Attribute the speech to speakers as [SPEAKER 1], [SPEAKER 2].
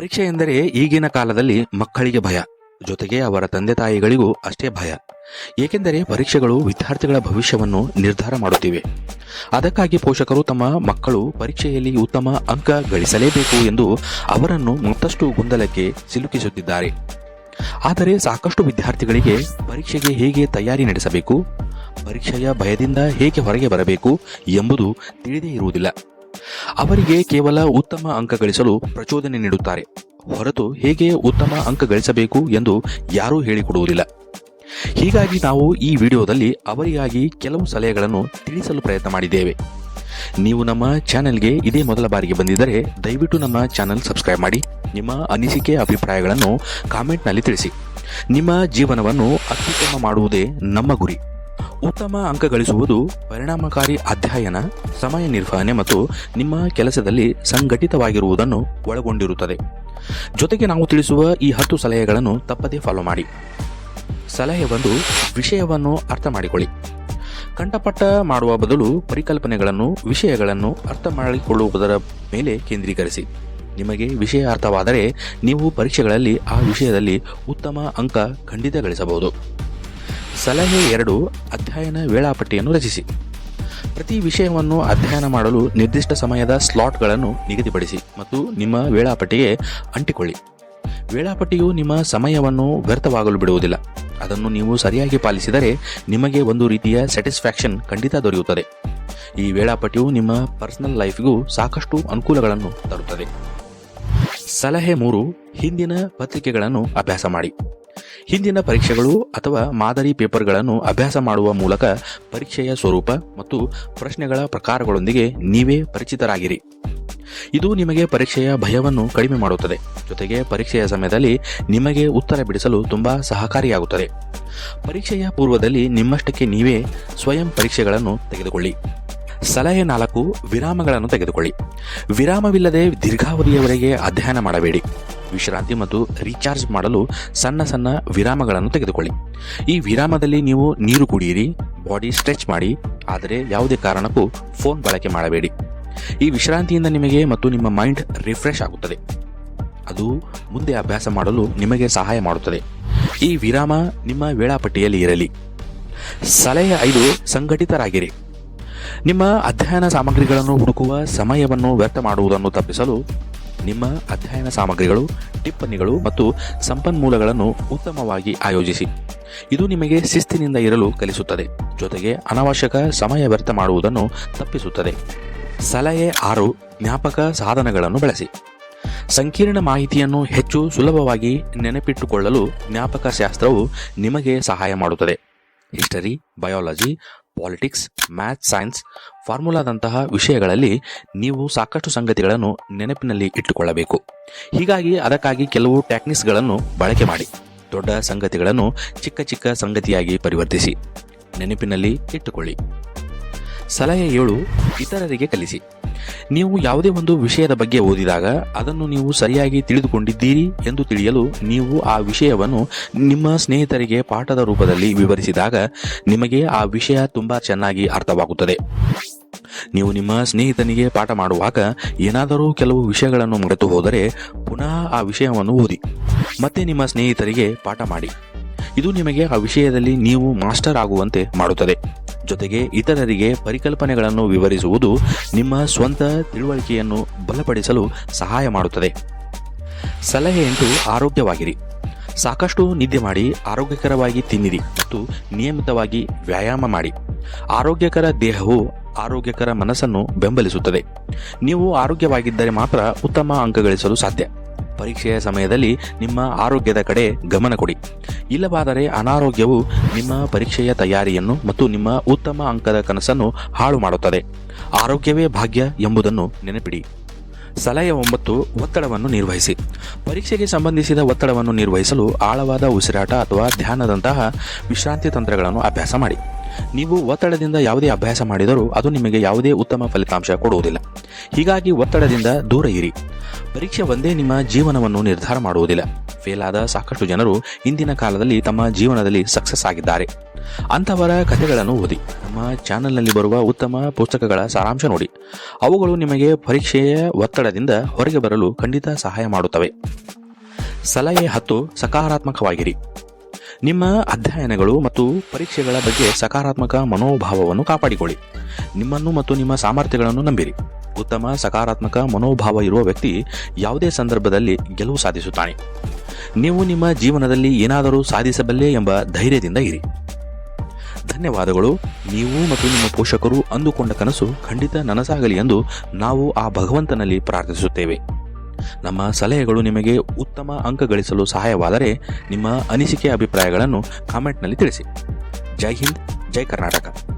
[SPEAKER 1] ಪರೀಕ್ಷೆ ಎಂದರೆ ಈಗಿನ ಕಾಲದಲ್ಲಿ ಮಕ್ಕಳಿಗೆ ಭಯ, ಜೊತೆಗೆ ಅವರ ತಂದೆ ತಾಯಿಗಳಿಗೂ ಅಷ್ಟೇ ಭಯ. ಏಕೆಂದರೆ ಪರೀಕ್ಷೆಗಳು ವಿದ್ಯಾರ್ಥಿಗಳ ಭವಿಷ್ಯವನ್ನು ನಿರ್ಧಾರ ಮಾಡುತ್ತಿವೆ. ಅದಕ್ಕಾಗಿ ಪೋಷಕರು ತಮ್ಮ ಮಕ್ಕಳು ಪರೀಕ್ಷೆಯಲ್ಲಿ ಉತ್ತಮ ಅಂಕ ಗಳಿಸಲೇಬೇಕು ಎಂದು ಅವರನ್ನು ಮತ್ತಷ್ಟು ಗೊಂದಲಕ್ಕೆ ಸಿಲುಕಿಸುತ್ತಿದ್ದಾರೆ. ಆದರೆ ಸಾಕಷ್ಟು ವಿದ್ಯಾರ್ಥಿಗಳಿಗೆ ಪರೀಕ್ಷೆಗೆ ಹೇಗೆ ತಯಾರಿ ನಡೆಸಬೇಕು, ಪರೀಕ್ಷೆಯ ಭಯದಿಂದ ಹೇಗೆ ಹೊರಗೆ ಬರಬೇಕು ಎಂಬುದು ತಿಳಿದೇ ಇರುವುದಿಲ್ಲ. ಅವರಿಗೆ ಕೇವಲ ಉತ್ತಮ ಅಂಕ ಗಳಿಸಲು ಪ್ರಚೋದನೆ ನೀಡುತ್ತಾರೆ. ಹೊರತು ಹೇಗೆ ಉತ್ತಮ ಅಂಕ ಗಳಿಸಬೇಕು ಎಂದು ಯಾರೂ ಹೇಳಿಕೊಡುವುದಿಲ್ಲ. ಹೀಗಾಗಿ ನಾವು ಈ ವಿಡಿಯೋದಲ್ಲಿ ಅವರಿಗಾಗಿ ಕೆಲವು ಸಲಹೆಗಳನ್ನು ತಿಳಿಸಲು ಪ್ರಯತ್ನ ಮಾಡಿದ್ದೇವೆ. ನೀವು ನಮ್ಮ ಚಾನೆಲ್ಗೆ ಇದೇ ಮೊದಲ ಬಾರಿಗೆ ಬಂದಿದ್ದರೆ ದಯವಿಟ್ಟು ನಮ್ಮ ಚಾನೆಲ್ ಸಬ್ಸ್ಕ್ರೈಬ್ ಮಾಡಿ, ನಿಮ್ಮ ಅನಿಸಿಕೆ, ಅಭಿಪ್ರಾಯಗಳನ್ನು ಕಾಮೆಂಟ್ನಲ್ಲಿ ತಿಳಿಸಿ. ನಿಮ್ಮ ಜೀವನವನ್ನು ಅತ್ಯುತ್ತಮ ಮಾಡುವುದೇ ನಮ್ಮ ಗುರಿ. ಉತ್ತಮ ಅಂಕ ಗಳಿಸುವುದು ಪರಿಣಾಮಕಾರಿ ಅಧ್ಯಯನ, ಸಮಯ ನಿರ್ವಹಣೆ ಮತ್ತು ನಿಮ್ಮ ಕೆಲಸದಲ್ಲಿ ಸಂಘಟಿತವಾಗಿರುವುದನ್ನು ಒಳಗೊಂಡಿರುತ್ತದೆ. ಜೊತೆಗೆ ನಾವು ತಿಳಿಸುವ ಈ ಹತ್ತು ಸಲಹೆಗಳನ್ನು ತಪ್ಪದೇ ಫಾಲೋ ಮಾಡಿ. ಸಲಹೆ ಒಂದು, ವಿಷಯವನ್ನು ಅರ್ಥ ಮಾಡಿಕೊಳ್ಳಿ. ಕಂಠಪಟ್ಟ ಮಾಡುವ ಬದಲು ಪರಿಕಲ್ಪನೆಗಳನ್ನು, ವಿಷಯಗಳನ್ನು ಅರ್ಥ ಮಾಡಿಕೊಳ್ಳುವುದರ ಮೇಲೆ ಕೇಂದ್ರೀಕರಿಸಿ. ನಿಮಗೆ ವಿಷಯ ಅರ್ಥವಾದರೆ ನೀವು ಪರೀಕ್ಷೆಗಳಲ್ಲಿ ಆ ವಿಷಯದಲ್ಲಿ ಉತ್ತಮ ಅಂಕ ಖಂಡಿತ ಗಳಿಸಬಹುದು ಸಲಹೆ ಎರಡು, ಅಧ್ಯಯನ ವೇಳಾಪಟ್ಟಿಯನ್ನು ರಚಿಸಿ. ಪ್ರತಿ ವಿಷಯವನ್ನು ಅಧ್ಯಯನ ಮಾಡಲು ನಿರ್ದಿಷ್ಟ ಸಮಯದ ಸ್ಲಾಟ್ಗಳನ್ನು ನಿಗದಿಪಡಿಸಿ ಮತ್ತು ನಿಮ್ಮ ವೇಳಾಪಟ್ಟಿಗೆ ಅಂಟಿಕೊಳ್ಳಿ. ವೇಳಾಪಟ್ಟಿಯು ನಿಮ್ಮ ಸಮಯವನ್ನು ವ್ಯರ್ಥವಾಗಲು ಬಿಡುವುದಿಲ್ಲ. ಅದನ್ನು ನೀವು ಸರಿಯಾಗಿ ಪಾಲಿಸಿದರೆ ನಿಮಗೆ ಒಂದು ರೀತಿಯ ಸ್ಯಾಟಿಸ್ಫ್ಯಾಕ್ಷನ್ ಖಂಡಿತ ದೊರೆಯುತ್ತದೆ. ಈ ವೇಳಾಪಟ್ಟಿಯು ನಿಮ್ಮ ಪರ್ಸನಲ್ ಲೈಫ್ಗೂ ಸಾಕಷ್ಟು ಅನುಕೂಲಗಳನ್ನು ತರುತ್ತದೆ. ಸಲಹೆ ಮೂರು, ಹಿಂದಿನ ಪತ್ರಿಕೆಗಳನ್ನು ಅಭ್ಯಾಸ ಮಾಡಿ. ಹಿಂದಿನ ಪರೀಕ್ಷೆಗಳು ಅಥವಾ ಮಾದರಿ ಪೇಪರ್ಗಳನ್ನು ಅಭ್ಯಾಸ ಮಾಡುವ ಮೂಲಕ ಪರೀಕ್ಷೆಯ ಸ್ವರೂಪ ಮತ್ತು ಪ್ರಶ್ನೆಗಳ ಪ್ರಕಾರಗಳೊಂದಿಗೆ ನೀವೇ ಪರಿಚಿತರಾಗಿರಿ. ಇದು ನಿಮಗೆ ಪರೀಕ್ಷೆಯ ಭಯವನ್ನು ಕಡಿಮೆ ಮಾಡುತ್ತದೆ. ಜೊತೆಗೆ ಪರೀಕ್ಷೆಯ ಸಮಯದಲ್ಲಿ ನಿಮಗೆ ಉತ್ತರ ಬಿಡಿಸಲು ತುಂಬಾ ಸಹಕಾರಿಯಾಗುತ್ತದೆ. ಪರೀಕ್ಷೆಯ ಪೂರ್ವದಲ್ಲಿ ನಿಮ್ಮಷ್ಟಕ್ಕೆ ನೀವೇ ಸ್ವಯಂ ಪರೀಕ್ಷೆಗಳನ್ನು ತೆಗೆದುಕೊಳ್ಳಿ. ಸಲಹೆ ನಾಲ್ಕು, ವಿರಾಮಗಳನ್ನು ತೆಗೆದುಕೊಳ್ಳಿ. ವಿರಾಮವಿಲ್ಲದೆ ದೀರ್ಘಾವಧಿಯವರೆಗೆ ಅಧ್ಯಯನ ಮಾಡಬೇಡಿ. ವಿಶ್ರಾಂತಿ ಮತ್ತು ರೀಚಾರ್ಜ್ ಮಾಡಲು ಸಣ್ಣ ಸಣ್ಣ ವಿರಾಮಗಳನ್ನು ತೆಗೆದುಕೊಳ್ಳಿ. ಈ ವಿರಾಮದಲ್ಲಿ ನೀವು ನೀರು ಕುಡಿಯಿರಿ ಬಾಡಿ ಸ್ಟ್ರೆಚ್ ಮಾಡಿ, ಆದರೆ ಯಾವುದೇ ಕಾರಣಕ್ಕೂ ಫೋನ್ ಬಳಕೆ ಮಾಡಬೇಡಿ. ಈ ವಿಶ್ರಾಂತಿಯಿಂದ ನಿಮಗೆ ಮತ್ತು ನಿಮ್ಮ ಮೈಂಡ್ ರಿಫ್ರೆಶ್ ಆಗುತ್ತದೆ. ಅದು ಮುಂದೆ ಅಭ್ಯಾಸ ಮಾಡಲು ನಿಮಗೆ ಸಹಾಯ ಮಾಡುತ್ತದೆ. ಈ ವಿರಾಮ ನಿಮ್ಮ ವೇಳಾಪಟ್ಟಿಯಲ್ಲಿ ಇರಲಿ. ಸಲಹೆ ಐದು, ಸಂಘಟಿತರಾಗಿರಿ. ನಿಮ್ಮ ಅಧ್ಯಯನ ಸಾಮಗ್ರಿಗಳನ್ನು ಹುಡುಕುವ ಸಮಯವನ್ನು ವ್ಯರ್ಥ ಮಾಡುವುದನ್ನು ತಪ್ಪಿಸಲು ನಿಮ್ಮ ಅಧ್ಯಯನ ಸಾಮಗ್ರಿಗಳು, ಟಿಪ್ಪಣಿಗಳು ಮತ್ತು ಸಂಪನ್ಮೂಲಗಳನ್ನು ಉತ್ತಮವಾಗಿ ಆಯೋಜಿಸಿ. ಇದು ನಿಮಗೆ ಶಿಸ್ತಿನಿಂದ ಇರಲು ಕಲಿಸುತ್ತದೆ. ಜೊತೆಗೆ ಅನಾವಶ್ಯಕ ಸಮಯ ವ್ಯರ್ಥ ಮಾಡುವುದನ್ನು ತಪ್ಪಿಸುತ್ತದೆ. ಸಲಹೆ ಆರು, ಜ್ಞಾಪಕ ಸಾಧನಗಳನ್ನು ಬಳಸಿ. ಸಂಕೀರ್ಣ ಮಾಹಿತಿಯನ್ನು ಹೆಚ್ಚು ಸುಲಭವಾಗಿ ನೆನಪಿಟ್ಟುಕೊಳ್ಳಲು ಜ್ಞಾಪಕ ಶಾಸ್ತ್ರವು ನಿಮಗೆ ಸಹಾಯ ಮಾಡುತ್ತದೆ. History, biology politics math science ಫಾರ್ಮುಲಾದಂತಹ ವಿಷಯಗಳಲ್ಲಿ ನೀವು ಸಾಕಷ್ಟು ಸಂಗತಿಗಳನ್ನು ನೆನಪಿನಲ್ಲಿ ಇಟ್ಟುಕೊಳ್ಳಬೇಕು. ಹೀಗಾಗಿ ಅದಕ್ಕಾಗಿ ಕೆಲವು ಟೆಕ್ನಿಕ್ಸ್ಗಳನ್ನು ಬಳಕೆ ಮಾಡಿ. ದೊಡ್ಡ ಸಂಗತಿಗಳನ್ನು ಚಿಕ್ಕ ಚಿಕ್ಕ ಸಂಗತಿಯಾಗಿ ಪರಿವರ್ತಿಸಿ. ನೆನಪಿನಲ್ಲಿ ಇಟ್ಟುಕೊಳ್ಳಿ. ಸಲಹೆ ಏಳು, ಇತರರಿಗೆ ಕಲಿಸಿ. ನೀವು ಯಾವುದೇ ಒಂದು ವಿಷಯದ ಬಗ್ಗೆ ಓದಿದಾಗ ಅದನ್ನು ನೀವು ಸರಿಯಾಗಿ ತಿಳಿದುಕೊಂಡಿದ್ದೀರಿ ಎಂದು ತಿಳಿಯಲು ನೀವು ಆ ವಿಷಯವನ್ನು ನಿಮ್ಮ ಸ್ನೇಹಿತರಿಗೆ ಪಾಠದ ರೂಪದಲ್ಲಿ ವಿವರಿಸಿದಾಗ ನಿಮಗೆ ಆ ವಿಷಯ ತುಂಬಾ ಚೆನ್ನಾಗಿ ಅರ್ಥವಾಗುತ್ತದೆ. ನೀವು ನಿಮ್ಮ ಸ್ನೇಹಿತನಿಗೆ ಪಾಠ ಮಾಡುವಾಗ ಏನಾದರೂ ಕೆಲವು ವಿಷಯಗಳನ್ನು ಮರೆತು ಹೋದರೆ ಪುನಃ ಆ ವಿಷಯವನ್ನು ಓದಿ. ಮತ್ತೆ ನಿಮ್ಮ ಸ್ನೇಹಿತರಿಗೆ ಪಾಠ ಮಾಡಿ. ಇದು ನಿಮಗೆ ಆ ವಿಷಯದಲ್ಲಿ ನೀವು ಮಾಸ್ಟರ್ ಆಗುವಂತೆ ಮಾಡುತ್ತದೆ. ಜೊತೆಗೆ ಇತರರಿಗೆ ಪರಿಕಲ್ಪನೆಗಳನ್ನು ವಿವರಿಸುವುದು ನಿಮ್ಮ ಸ್ವಂತ ತಿಳುವಳಿಕೆಯನ್ನು ಬಲಪಡಿಸಲು ಸಹಾಯ ಮಾಡುತ್ತದೆ. ಸಲಹೆ ಎಂಟು, ಆರೋಗ್ಯವಾಗಿರಿ. ಸಾಕಷ್ಟು ನಿದ್ದೆ ಮಾಡಿ, ಆರೋಗ್ಯಕರವಾಗಿ ತಿನ್ನಿರಿ ಮತ್ತು ನಿಯಮಿತವಾಗಿ ವ್ಯಾಯಾಮ ಮಾಡಿ. ಆರೋಗ್ಯಕರ ದೇಹವು ಆರೋಗ್ಯಕರ ಮನಸ್ಸನ್ನು ಬೆಂಬಲಿಸುತ್ತದೆ. ನೀವು ಆರೋಗ್ಯವಾಗಿದ್ದರೆ ಮಾತ್ರ ಉತ್ತಮ ಅಂಕ ಗಳಿಸಲು ಸಾಧ್ಯ. ಪರೀಕ್ಷೆಯ ಸಮಯದಲ್ಲಿ ನಿಮ್ಮ ಆರೋಗ್ಯದ ಕಡೆ ಗಮನ ಕೊಡಿ. ಇಲ್ಲವಾದರೆ ಅನಾರೋಗ್ಯವು ನಿಮ್ಮ ಪರೀಕ್ಷೆಯ ತಯಾರಿಯನ್ನು ಮತ್ತು ನಿಮ್ಮ ಉತ್ತಮ ಅಂಕದ ಕನಸನ್ನು ಹಾಳು ಮಾಡುತ್ತದೆ. ಆರೋಗ್ಯವೇ ಭಾಗ್ಯ ಎಂಬುದನ್ನು ನೆನಪಿಡಿ. ಸಲಹೆ ಒಂಬತ್ತು, ಒತ್ತಡವನ್ನು ನಿರ್ವಹಿಸಿ. ಪರೀಕ್ಷೆಗೆ ಸಂಬಂಧಿಸಿದ ಒತ್ತಡವನ್ನು ನಿರ್ವಹಿಸಲು ಆಳವಾದ ಉಸಿರಾಟ ಅಥವಾ ಧ್ಯಾನದಂತಹ ವಿಶ್ರಾಂತಿ ತಂತ್ರಗಳನ್ನು ಅಭ್ಯಾಸ ಮಾಡಿ. ನೀವು ಒತ್ತಡದಿಂದ ಯಾವುದೇ ಅಭ್ಯಾಸ ಮಾಡಿದರೂ ಅದು ನಿಮಗೆ ಯಾವುದೇ ಉತ್ತಮ ಫಲಿತಾಂಶ ಕೊಡುವುದಿಲ್ಲ. ಹೀಗಾಗಿ ಒತ್ತಡದಿಂದ ದೂರ ಇರಿ. ಪರೀಕ್ಷೆ ಒಂದೇ ನಿಮ್ಮ ಜೀವನವನ್ನು ನಿರ್ಧಾರ ಮಾಡುವುದಿಲ್ಲ. ಫೇಲ್ ಆದ ಸಾಕಷ್ಟು ಜನರು ಇಂದಿನ ಕಾಲದಲ್ಲಿ ತಮ್ಮ ಜೀವನದಲ್ಲಿ ಸಕ್ಸಸ್ ಆಗಿದ್ದಾರೆ. ಅಂಥವರ ಕಥೆಗಳನ್ನು ಓದಿ. ನಮ್ಮ ಚಾನೆಲ್ನಲ್ಲಿ ಬರುವ ಉತ್ತಮ ಪುಸ್ತಕಗಳ ಸಾರಾಂಶ ನೋಡಿ. ಅವುಗಳು ನಿಮಗೆ ಪರೀಕ್ಷೆಯ ಒತ್ತಡದಿಂದ ಹೊರಗೆ ಬರಲು ಖಂಡಿತ ಸಹಾಯ ಮಾಡುತ್ತವೆ. ಸಲಹೆ ಹತ್ತು, ಸಕಾರಾತ್ಮಕವಾಗಿರಿ. ನಿಮ್ಮ ಅಧ್ಯಯನಗಳು ಮತ್ತು ಪರೀಕ್ಷೆಗಳ ಬಗ್ಗೆ ಸಕಾರಾತ್ಮಕ ಮನೋಭಾವವನ್ನು ಕಾಪಾಡಿಕೊಳ್ಳಿ. ನಿಮ್ಮನ್ನು ಮತ್ತು ನಿಮ್ಮ ಸಾಮರ್ಥ್ಯಗಳನ್ನು ನಂಬಿರಿ. ಉತ್ತಮ, ಸಕಾರಾತ್ಮಕ ಮನೋಭಾವ ಇರುವ ವ್ಯಕ್ತಿ ಯಾವುದೇ ಸಂದರ್ಭದಲ್ಲಿ ಗೆಲುವು ಸಾಧಿಸುತ್ತಾನೆ. ನೀವು ನಿಮ್ಮ ಜೀವನದಲ್ಲಿ ಏನಾದರೂ ಸಾಧಿಸಬಲ್ಲೆ ಎಂಬ ಧೈರ್ಯದಿಂದ ಇರಿ. ಧನ್ಯವಾದಗಳು. ನೀವು ಮತ್ತು ನಿಮ್ಮ ಪೋಷಕರು ಅಂದುಕೊಂಡ ಕನಸು ಖಂಡಿತ ನನಸಾಗಲಿ ಎಂದು ನಾವು ಆ ಭಗವಂತನಲ್ಲಿ ಪ್ರಾರ್ಥಿಸುತ್ತೇವೆ. ನಮ್ಮ ಸಲಹೆಗಳು ನಿಮಗೆ ಉತ್ತಮ ಅಂಕ ಗಳಿಸಲು ಸಹಾಯವಾದರೆ ನಿಮ್ಮ ಅನಿಸಿಕೆ ಅಭಿಪ್ರಾಯಗಳನ್ನು ಕಾಮೆಂಟ್ನಲ್ಲಿ ತಿಳಿಸಿ. ಜೈ ಹಿಂದ್, ಜೈ ಕರ್ನಾಟಕ.